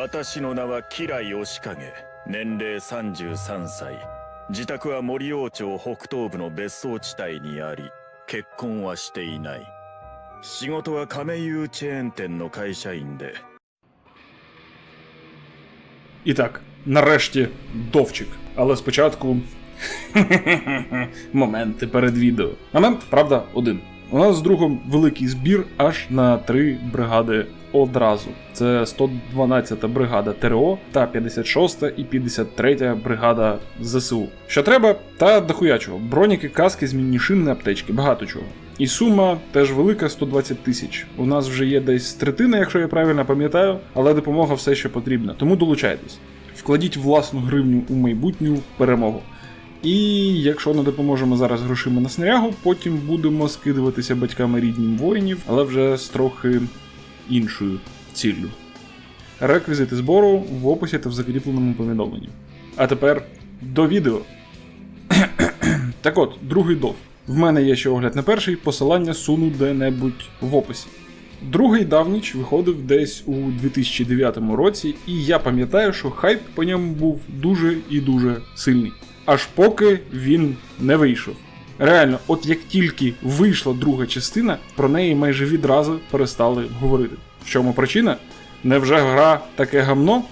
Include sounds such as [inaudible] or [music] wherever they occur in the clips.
私の名は吉良義景年齢33歳自宅は森王町北東部の別荘地帯にあり結婚はしていない仕事は亀有チェーン店の会社員で І так, нарешті довчик. Але спочатку. Моменти перед відео. Момент, правда, один. У нас з другом великий збір аж на три бригади одразу. Це 112-та бригада ТРО та 56-та і 53-та бригада ЗСУ. Що треба, та дохуя чого. Броніки, каски, змінні шини, аптечки, багато чого. І сума теж велика 120 тисяч. У нас вже є десь третина, якщо я правильно пам'ятаю, але допомога все ще потрібна. Тому долучайтесь. Вкладіть власну гривню у майбутню перемогу. І якщо не допоможемо зараз грошима на снарягу, потім будемо скидуватися батьками ріднім воїнів, але вже з трохи іншою ціллю. Реквізити збору в описі та в закріпленому повідомленні. А тепер до відео. [clears throat] так от, другий дов. В мене є ще огляд на перший, посилання суну де-небудь в описі. Другий давніч виходив десь у 2009 році, і я пам'ятаю, що хайп по ньому був дуже і дуже сильний. Аж поки він не вийшов. Реально, от як тільки вийшла друга частина, про неї майже відразу перестали говорити. В чому причина? Невже гра таке гамно?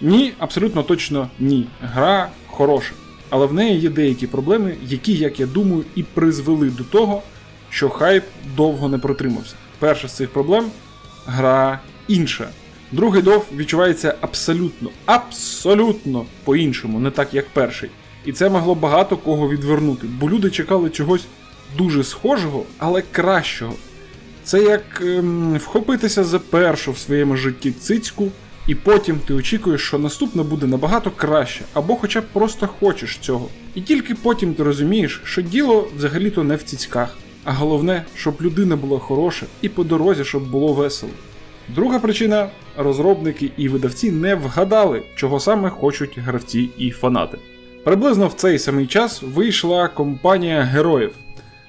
Ні, абсолютно точно ні. Гра хороша. Але в неї є деякі проблеми, які, як я думаю, і призвели до того, що хайп довго не протримався. Перша з цих проблем гра інша. Другий дов відчувається абсолютно, абсолютно по-іншому, не так як перший. І це могло багато кого відвернути, бо люди чекали чогось дуже схожого, але кращого. Це як ем, вхопитися за першу в своєму житті цицьку, і потім ти очікуєш, що наступне буде набагато краще, або хоча б просто хочеш цього. І тільки потім ти розумієш, що діло взагалі-то не в цицьках, а головне, щоб людина була хороша і по дорозі, щоб було весело. Друга причина розробники і видавці не вгадали, чого саме хочуть гравці і фанати. Приблизно в цей самий час вийшла компанія героїв,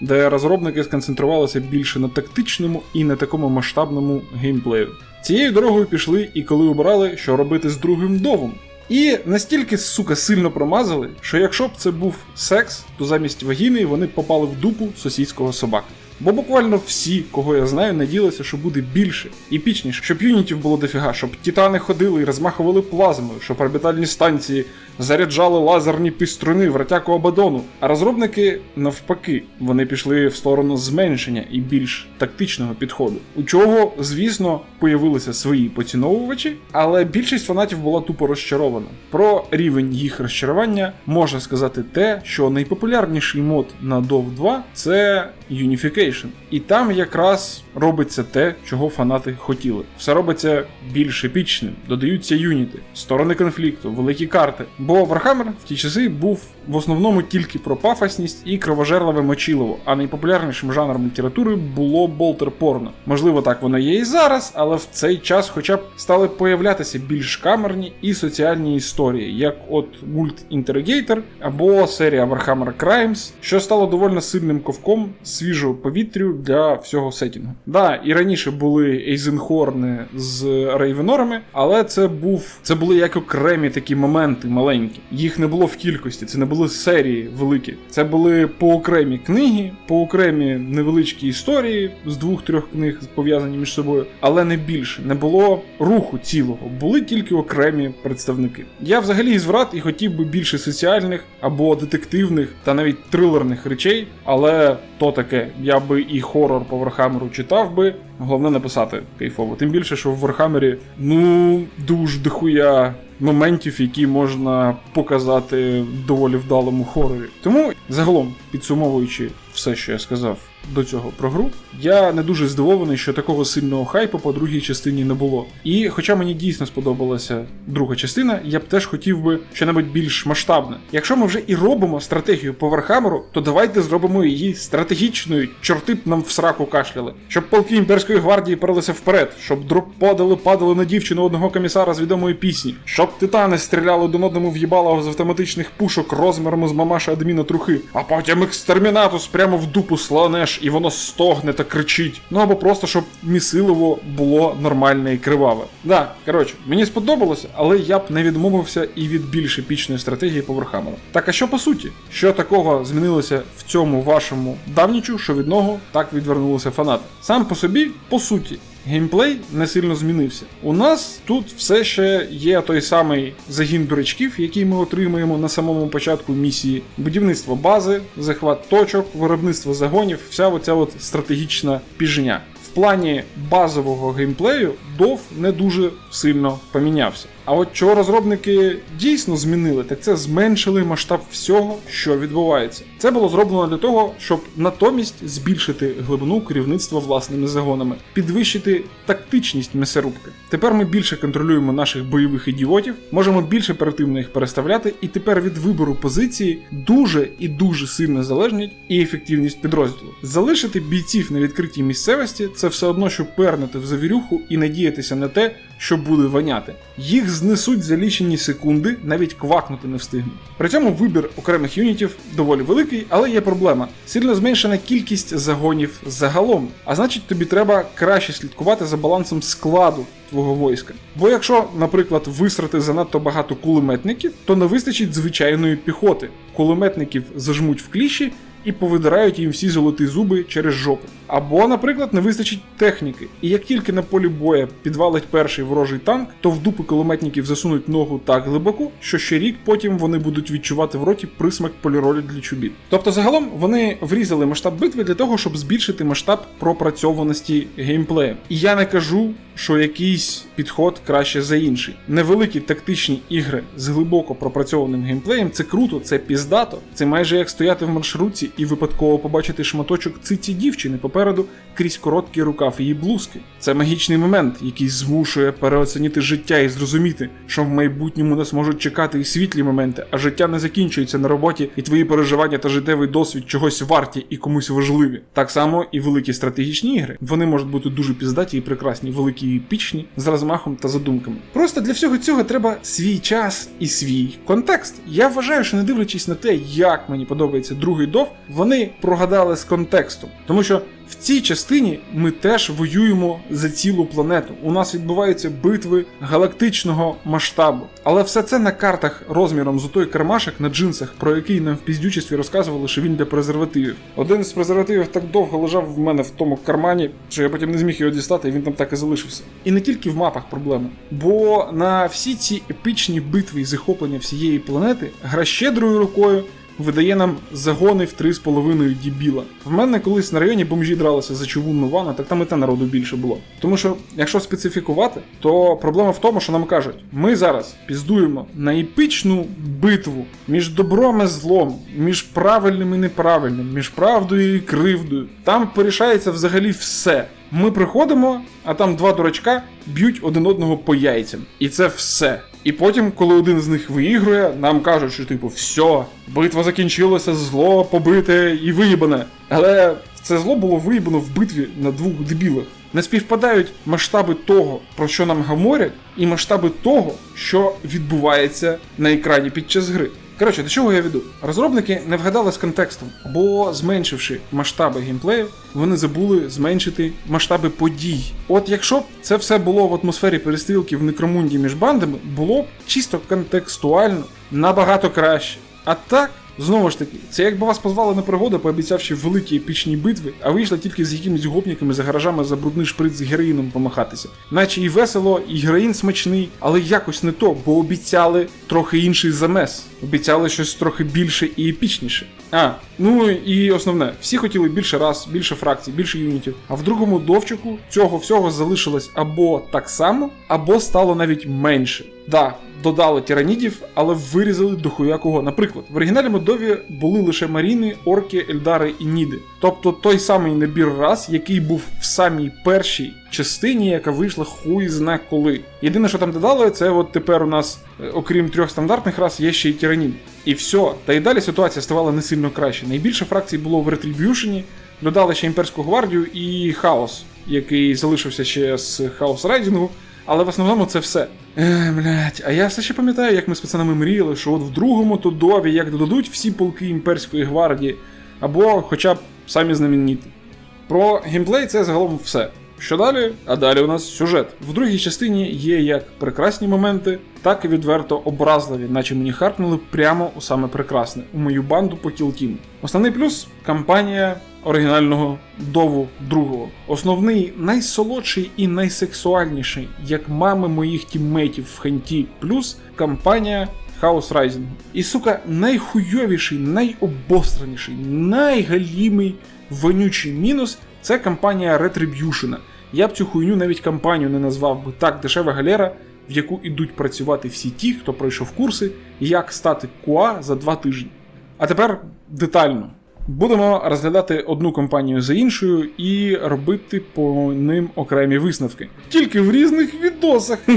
де розробники сконцентрувалися більше на тактичному і не такому масштабному геймплею. Цією дорогою пішли і коли обирали, що робити з другим довом. І настільки, сука, сильно промазали, що якщо б це був секс, то замість вагіни вони попали в дупу сусідського собаки. Бо буквально всі, кого я знаю, надіялися, що буде більше, епічніше, щоб юнітів було дофіга, щоб титани ходили і розмахували плазмою, щоб орбітальні станції заряджали лазерні піструни в ратяку Абадону. А розробники навпаки, вони пішли в сторону зменшення і більш тактичного підходу. У чого, звісно, появилися свої поціновувачі, але більшість фанатів була тупо розчарована. Про рівень їх розчарування можна сказати те, що найпопулярніший мод на Dove 2 це Unification. І там якраз робиться те, чого фанати хотіли. Все робиться більш епічним, додаються юніти, сторони конфлікту, великі карти. Бо Warhammer в ті часи був в основному тільки про пафосність і кровожерливе мочилово, а найпопулярнішим жанром літератури було болтер порно. Можливо, так воно є і зараз, але в цей час хоча б стали появлятися більш камерні і соціальні історії, як от мульт Interrogator або серія Warhammer Crimes, що стало доволі сильним ковком свіжого повітрю для всього сетінгу. Да, і раніше були Ейзенхорни з Рейвенорами, але це був це були як окремі такі моменти маленькі. Їх не було в кількості, це не були серії великі. Це були поокремі книги, поокремі невеличкі історії з двох-трьох книг пов'язані між собою, але не більше. Не було руху цілого, були тільки окремі представники. Я взагалі із врат і хотів би більше соціальних або детективних та навіть трилерних речей, але то таке. Я би і хорор по Вархамеру читав би. Головне написати кайфово. Тим більше, що в Вархамері ну дуже дохуя моментів, які можна показати доволі вдалому хорорі. Тому, загалом, підсумовуючи все, що я сказав до цього про гру, я не дуже здивований, що такого сильного хайпу по другій частині не було. І хоча мені дійсно сподобалася друга частина, я б теж хотів би щось більш масштабне. Якщо ми вже і робимо стратегію по Вархамеру, то давайте зробимо її стратегічною, чорти б нам в сраку кашляли, щоб полки імперської гвардії перелися вперед, щоб дроп падали, падали на дівчину одного комісара з відомої пісні, щоб титани стріляли один одному в їбало з автоматичних пушок розміром з мамаша адміна трухи, а потім екстермінатус прямо в дупу слане нажмеш і воно стогне та кричить. Ну або просто щоб місиливо було нормальне і криваве. Да, коротше, мені сподобалося, але я б не відмовився і від більш епічної стратегії по Warhammer. Так а що по суті? Що такого змінилося в цьому вашому давнічу, що від нього так відвернулися фанати? Сам по собі, по суті. Геймплей не сильно змінився. У нас тут все ще є той самий загін дурачків, який ми отримуємо на самому початку місії: будівництво бази, захват точок, виробництво загонів, вся оця от стратегічна піжня. В плані базового геймплею DOV не дуже сильно помінявся. А от чого розробники дійсно змінили, так це зменшили масштаб всього, що відбувається. Це було зроблено для того, щоб натомість збільшити глибину керівництва власними загонами, підвищити тактичність м'ясорубки. Тепер ми більше контролюємо наших бойових ідіотів, можемо більш оперативно їх переставляти, і тепер від вибору позиції дуже і дуже сильно залежить і ефективність підрозділу. Залишити бійців на відкритій місцевості це все одно, що пернути в завірюху і надіятися на те, що буде воняти. Їх знесуть за лічені секунди, навіть квакнути не встигнуть. При цьому вибір окремих юнітів доволі великий, але є проблема: сильно зменшена кількість загонів загалом. А значить, тобі треба краще слідкувати за балансом складу твого війська. Бо якщо, наприклад, висрати занадто багато кулеметників, то не вистачить звичайної піхоти. Кулеметників зажмуть в кліші і повидирають їм всі золоті зуби через жопу. Або, наприклад, не вистачить техніки. І як тільки на полі боя підвалить перший ворожий танк, то в дупи кулеметників засунуть ногу так глибоко, що ще рік потім вони будуть відчувати в роті присмак поліролі для чобіт. Тобто, загалом вони врізали масштаб битви для того, щоб збільшити масштаб пропрацьованості геймплею. І я не кажу, що якийсь підход краще за інший. Невеликі тактичні ігри з глибоко пропрацьованим геймплеєм це круто, це піздато. Це майже як стояти в маршрутці і випадково побачити шматочок циці дівчини попереду крізь короткий рукав її блузки. Це магічний момент, який змушує переоцінити життя і зрозуміти, що в майбутньому нас можуть чекати і світлі моменти, а життя не закінчується на роботі, і твої переживання та життєвий досвід чогось варті і комусь важливі. Так само і великі стратегічні ігри. Вони можуть бути дуже піздаті і прекрасні, великі і епічні, з розмахом та задумками. Просто для всього цього треба свій час і свій контекст. Я вважаю, що не дивлячись на те, як мені подобається другий дов, вони прогадали з контекстом, тому що. В цій частині ми теж воюємо за цілу планету. У нас відбуваються битви галактичного масштабу. Але все це на картах розміром з той кармашок на джинсах, про який нам в піздючестві розказували, що він для презервативів. Один з презервативів так довго лежав в мене в тому кармані, що я потім не зміг його дістати, і він там так і залишився. І не тільки в мапах проблема. Бо на всі ці епічні битви і захоплення всієї планети гра щедрою рукою видає нам загони в 3,5 дібіла. В мене колись на районі бомжі дралися за човунну ванну, так там і те народу більше було. Тому що, якщо специфікувати, то проблема в тому, що нам кажуть, ми зараз піздуємо на епічну битву між добром і злом, між правильним і неправильним, між правдою і кривдою. Там порішається взагалі все. Ми приходимо, а там два дурачка б'ють один одного по яйцям. І це все. І потім, коли один з них виігрує, нам кажуть, що типу, все, битва закінчилася, зло побите і виїбане. Але це зло було виїбано в битві на двох дебілах. Не співпадають масштаби того, про що нам говорять, і масштаби того, що відбувається на екрані під час гри. Коротше, до чого я веду? Розробники не вгадали з контекстом, бо зменшивши масштаби геймплею, вони забули зменшити масштаби подій. От якщо б це все було в атмосфері перестрілки в некромунді між бандами, було б чисто контекстуально набагато краще. А так. Знову ж таки, це якби вас позвали на пригоду, пообіцявши великі епічні битви, а вийшли тільки з якимись гопниками за гаражами за брудний шприц з героїном помахатися. Наче і весело, і героїн смачний, але якось не то, бо обіцяли трохи інший замес. Обіцяли щось трохи більше і епічніше. А, ну і основне, всі хотіли більше раз, більше фракцій, більше юнітів. А в другому довчику цього всього залишилось або так само, або стало навіть менше. Да, додали тиранідів, але вирізали дохуя кого. Наприклад, в оригіналі Модові були лише маріни, орки, ельдари і ніди. Тобто той самий набір рас, який був в самій першій частині, яка вийшла хуй зна коли. Єдине, що там додали, це от тепер у нас, е, окрім трьох стандартних рас, є ще й тиранід. І все. Та й далі ситуація ставала не сильно краще. Найбільше фракцій було в Ретріб'юшені, додали ще імперську гвардію і хаос, який залишився ще з хаос райдінгу. Але в основному це все. Е, блять, а я все ще пам'ятаю, як ми з пацанами мріяли, що от в другому Тодові як додадуть всі полки імперської гвардії, або хоча б самі знамениті. Про геймплей це загалом все. Що далі? А далі у нас сюжет. В другій частині є як прекрасні моменти, так і відверто образливі, наче мені харкнули прямо у саме прекрасне, у мою банду по Team. Основний плюс кампанія оригінального Дову другого. Основний найсолодший і найсексуальніший, як мами моїх тіммейтів в Хенті, плюс кампанія Хаос Райзінгу. І сука, найхуйовіший, найобостраніший, найгалімий вонючий мінус це кампанія Retribution. Я б цю хуйню навіть кампанію не назвав би так дешева галера, в яку ідуть працювати всі ті, хто пройшов курси, як стати QA за два тижні. А тепер детально. Будемо розглядати одну компанію за іншою і робити по ним окремі висновки. Тільки в різних відосах. [laughs]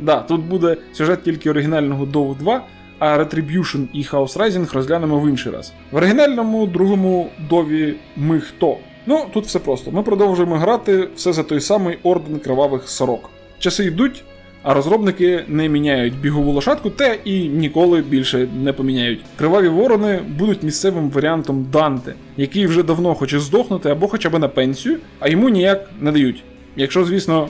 да, тут буде сюжет тільки оригінального Dove 2, а Retribution і House Rising розглянемо в інший раз. В оригінальному другому Дові ми хто? Ну, тут все просто. Ми продовжуємо грати все за той самий орден кривавих сорок. Часи йдуть, а розробники не міняють бігову лошадку, те і ніколи більше не поміняють. Криваві ворони будуть місцевим варіантом Данте, який вже давно хоче здохнути або хоча б на пенсію, а йому ніяк не дають. Якщо, звісно,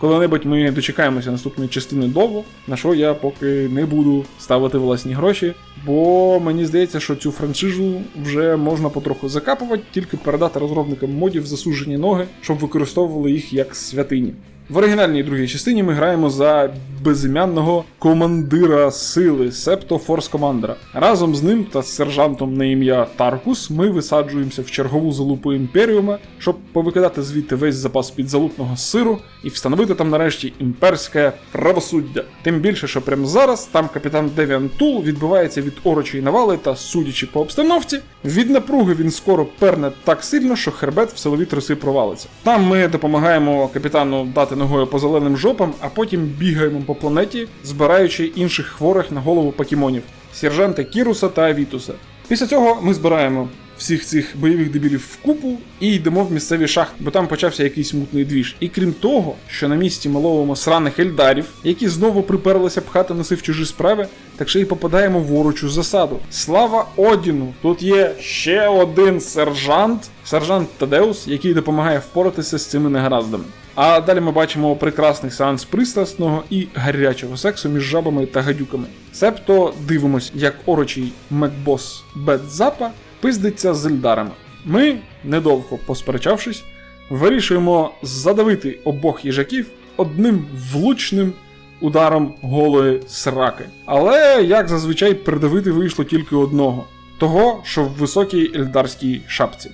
коли-небудь ми дочекаємося наступної частини довго, на що я поки не буду ставити власні гроші, бо мені здається, що цю франшизу вже можна потроху закапувати, тільки передати розробникам модів засуджені ноги, щоб використовували їх як святині. В оригінальній другій частині ми граємо за безім'янного командира сили, септо Форс Командера. Разом з ним та з сержантом на ім'я Таркус ми висаджуємося в чергову залупу імперіума, щоб повикидати звідти весь запас підзалупного сиру і встановити там нарешті імперське правосуддя. Тим більше, що прямо зараз там капітан Девіан Тул відбивається від орочої навали та, судячи по обстановці, від напруги він скоро перне так сильно, що хребет в силові троси провалиться. Там ми допомагаємо капітану дати ногою по зеленим жопам, а потім бігаємо по планеті, збираючи інших хворих на голову покемонів сержанта Кіруса та Авітуса. Після цього ми збираємо всіх цих бойових дебілів в купу і йдемо в місцеві шахти, бо там почався якийсь мутний двіж. І крім того, що на місці ми ловимо сраних ельдарів, які знову приперлися пхати носи в чужі справи, так ще й попадаємо в ворочу засаду. Слава Одіну! Тут є ще один сержант, сержант Тадеус, який допомагає впоратися з цими негараздами. А далі ми бачимо прекрасний сеанс пристрасного і гарячого сексу між жабами та гадюками. Себто дивимось, як орочий Мекбос Бедзапа пиздиться з Ельдарами. Ми, недовго посперечавшись, вирішуємо задавити обох їжаків одним влучним ударом голої сраки. Але, як зазвичай, придавити вийшло тільки одного того, що в високій ельдарській шапці.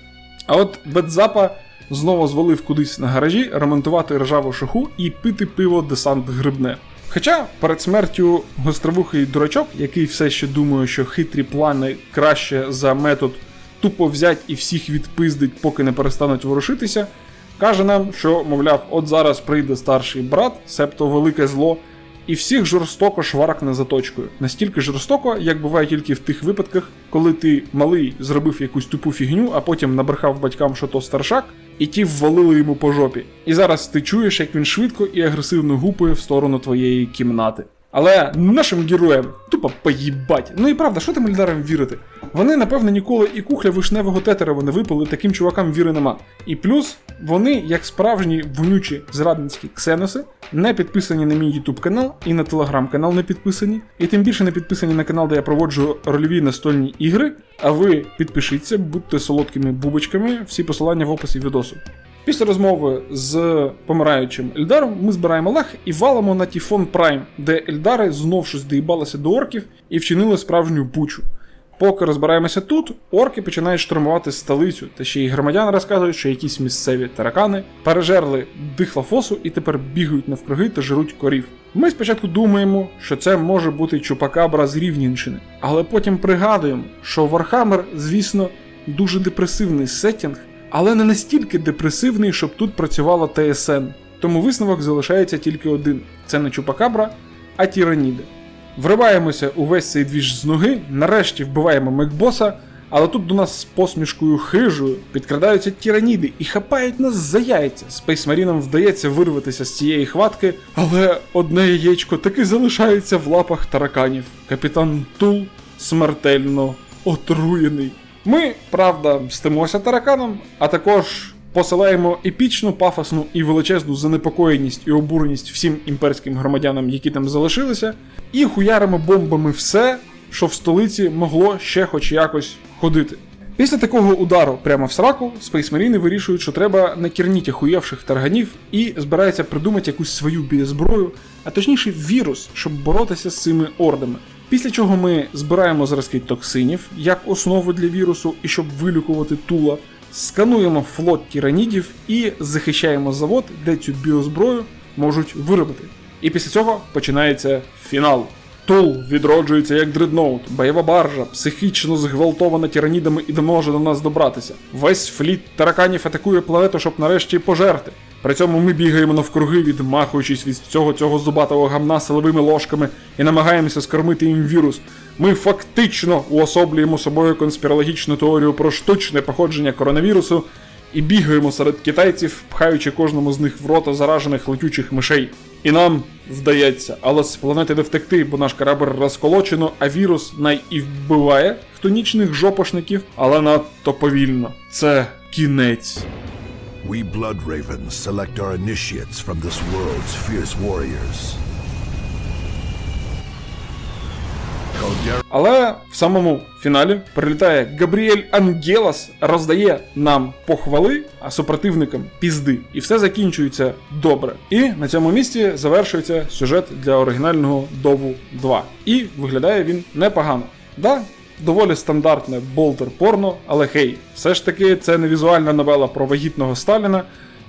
А от Бедзапа знову звалив кудись на гаражі ремонтувати ржаву шаху і пити пиво десант грибне. Хоча перед смертю гостровухий дурачок, який все ще думає, що хитрі плани краще за метод тупо взять і всіх відпиздить, поки не перестануть ворушитися, каже нам, що, мовляв, от зараз прийде старший брат, себто велике зло, і всіх жорстоко шваркне заточкою. Настільки жорстоко, як буває тільки в тих випадках, коли ти малий зробив якусь тупу фігню, а потім набрехав батькам, що то старшак, і ті ввалили йому по жопі. І зараз ти чуєш, як він швидко і агресивно гупує в сторону твоєї кімнати. Але нашим героям тупо поїбать. Ну і правда, що тим Ельдарам вірити? Вони, напевно, ніколи і кухля вишневого тетера не випили, таким чувакам віри нема. І плюс вони, як справжні вонючі зрадницькі ксеноси, не підписані на мій YouTube канал і на телеграм-канал не підписані. І тим більше не підписані на канал, де я проводжу рольові настольні ігри. А ви підпишіться, будьте солодкими бубочками, всі посилання в описі відосу. Після розмови з помираючим Ельдаром ми збираємо лах і валимо на Тіфон Прайм, де Ельдари знов щось доїбалися до орків і вчинили справжню бучу. Поки розбираємося тут, орки починають штурмувати столицю, та ще й громадяни розказують, що якісь місцеві таракани пережерли дихлофосу і тепер бігають навкруги та жируть корів. Ми спочатку думаємо, що це може бути чупакабра з Рівнінщини, але потім пригадуємо, що Вархаммер, звісно, дуже депресивний сеттінг, але не настільки депресивний, щоб тут працювала ТСН. Тому висновок залишається тільки один: це не чупакабра, а тіраніди. Вриваємося у весь цей двіж з ноги, нарешті вбиваємо Мекбоса, але тут до нас з посмішкою хижою підкрадаються тіраніди і хапають нас за яйця. Спейсмарінам вдається вирватися з цієї хватки, але одне яєчко таки залишається в лапах тараканів. Капітан Тул смертельно отруєний. Ми, правда, стимося тараканом, а також посилаємо епічну, пафосну і величезну занепокоєність і обуреність всім імперським громадянам, які там залишилися, і хуяримо бомбами все, що в столиці могло ще хоч якось ходити. Після такого удару прямо в сраку, спейсмаріни вирішують, що треба накірніть охуєвших тарганів і збираються придумати якусь свою біозброю, а точніше вірус, щоб боротися з цими ордами. Після чого ми збираємо зразки токсинів як основу для вірусу і щоб вилікувати тула, скануємо флот тиранідів і захищаємо завод, де цю біозброю можуть виробити. І після цього починається фінал. Тул відроджується як дредноут, бойова баржа, психічно зґвалтована тиранідами і не може до нас добратися. Весь фліт тараканів атакує планету, щоб нарешті пожерти. При цьому ми бігаємо навкруги, відмахуючись від цього цього зубатого гамна силовими ложками і намагаємося скормити їм вірус. Ми фактично уособлюємо собою конспірологічну теорію про штучне походження коронавірусу і бігаємо серед китайців, пхаючи кожному з них в рота заражених летючих мишей. І нам вдається, але з планети не втекти, бо наш корабль розколочено, а вірус най і вбиває хтонічних жопошників, але надто повільно. Це кінець. We Blood Ravens select our initiates from this world's fierce warriors. Але в самому фіналі прилітає Габріель Ангелас, роздає нам похвали, а супротивникам пізди. І все закінчується добре. І на цьому місці завершується сюжет для оригінального Дову 2. І виглядає він непогано. Да, доволі стандартне болтер порно, але хей, все ж таки це не візуальна новела про вагітного Сталіна,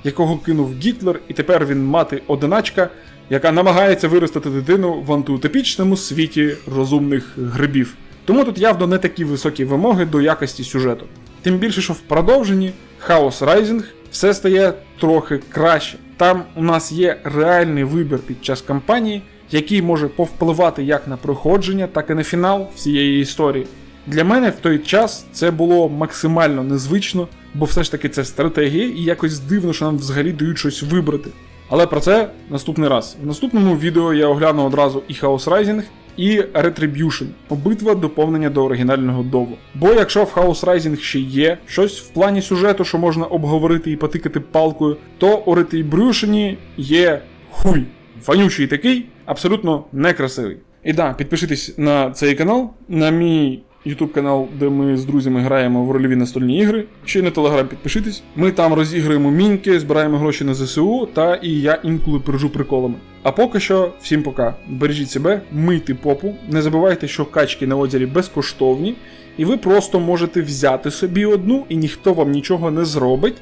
якого кинув Гітлер, і тепер він мати одиначка, яка намагається виростити дитину в антиутопічному світі розумних грибів. Тому тут явно не такі високі вимоги до якості сюжету. Тим більше, що в продовженні Chaos Rising все стає трохи краще. Там у нас є реальний вибір під час кампанії, який може повпливати як на проходження, так і на фінал всієї історії. Для мене в той час це було максимально незвично, бо все ж таки це стратегія, і якось дивно, що нам взагалі дають щось вибрати. Але про це наступний раз. В наступному відео я огляну одразу і Chaos Rising, і Retribution, обидва доповнення до оригінального дову. Бо якщо в Chaos Rising ще є щось в плані сюжету, що можна обговорити і потикати палкою, то у Retribution є хуй. Вонючий такий, абсолютно некрасивий. І да, підпишитесь на цей канал, на мій YouTube канал, де ми з друзями граємо в рольові настольні ігри. Ще на телеграм підпишитесь. Ми там розіграємо міньки, збираємо гроші на ЗСУ, та і я інколи пережу приколами. А поки що, всім пока. Бережіть себе, мийте попу. Не забувайте, що качки на озері безкоштовні, і ви просто можете взяти собі одну, і ніхто вам нічого не зробить.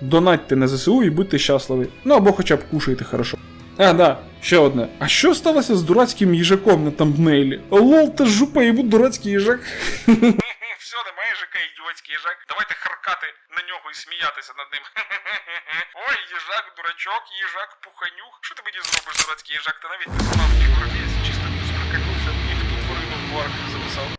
Донатьте на ЗСУ і будьте щасливі. Ну або хоча б кушайте хорошо. А, да, ще одне. А що сталося з дурацьким їжаком на тамбнейлі? Лол, та жупа йому дурацький їжак. [laughs] Все, немає їжака, ідіотський їжак. Давайте харкати на нього і сміятися над ним. [laughs] Ой, їжак, дурачок, їжак, пуханюх. Що ти мені зробиш, дурацький їжак? Ти навіть не знав, який чисто хтось прикольнувся і типу тварину в арк